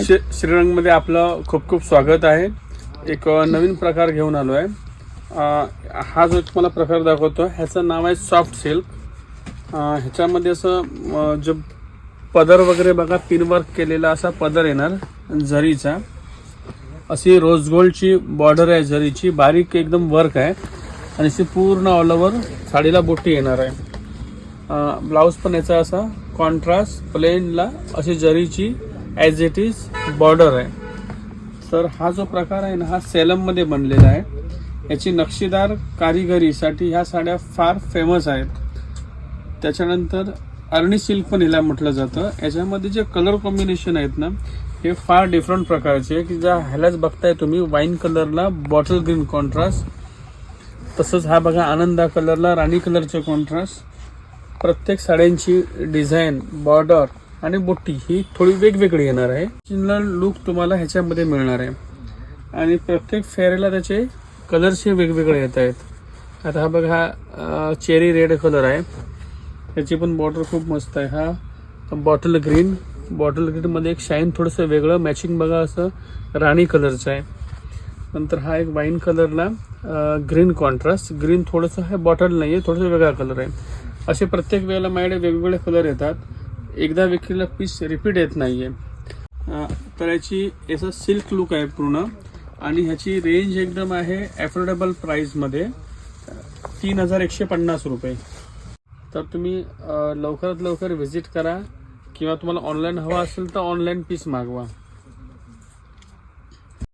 श्री- श्रीरंगमध्ये आपलं खूप खूप स्वागत आहे. एक नवीन प्रकार घेऊन आलो आहे. हा जो तुम्हाला प्रकार दाखवतो ह्याचं नाव आहे सॉफ्ट सिल्क. ह्याच्यामध्ये असं अ, जो पदर वगैरे बघा पिनवर्क केलेला असा पदर येणार झरीचा अशी रोज गोल्डची बॉर्डर आहे झरीची बारीक एकदम वर्क आहे. आणि अशी पूर्ण ऑल ओव्हर साडीला बोटी येणार आहे. ब्लाऊज पण याचा असा कॉन्ट्रास्ट प्लेनला अशी जरीची ॲज इट इज बॉर्डर आहे. तर हा जो प्रकार आहे ना हा सेलममध्ये बनलेला आहे. याची नक्षीदार कारिगरीसाठी ह्या साड्या फार फेमस आहेत. त्याच्यानंतर अर्णी सिल्क पण हिला म्हटलं जातं. याच्यामध्ये जे कलर कॉम्बिनेशन आहेत ना हे फार डिफरंट प्रकारचे आहे की ज्या ह्यालाच बघताय तुम्ही वाईन कलरला बॉटल ग्रीन कॉन्ट्रास्ट तसंच हा बघा आनंदा कलरला राणी कलरचे कॉन्ट्रास्ट प्रत्येक साड्यांची डिझाईन बॉर्डर आणि बुट्टी ही थोडी वेगवेगळी येणार आहे. ओरिजिनल लुक तुम्हाला ह्याच्यामध्ये मिळणार आहे. आणि प्रत्येक फेअरला त्याचे कलर्स हे वेगवेगळे येत आहेत. आता हा बघा हा चेरी रेड कलर आहे. त्याची पण बॉर्डर खूप मस्त आहे. हा बॉटल ग्रीन बॉटल ग्रीनमध्ये एक शाईन थोडंसं वेगळं. मॅचिंग बघा असं राणी कलरचं आहे. नंतर हा एक वाईन कलरला ग्रीन कॉन्ट्रास्ट ग्रीन थोडंसं हे बॉटल नाही आहे थोडंसं वेगळा कलर आहे. असे प्रत्येक वेळेला माझ्याकडे वेगवेगळे कलर येतात. एकदा विकलेला पीस रिपीट येत नाही आहे तर याची याचा सिल्क लुक आहे पूर्ण. आणि ह्याची रेंज एकदम आहे ॲफोर्डेबल प्राईजमध्ये तीन हजार एकशे पन्नास रुपये. तर तुम्ही लवकरात लवकर व्हिजिट करा. किंवा तुम्हाला ऑनलाईन हवा असेल तर ऑनलाईन पीस मागवा.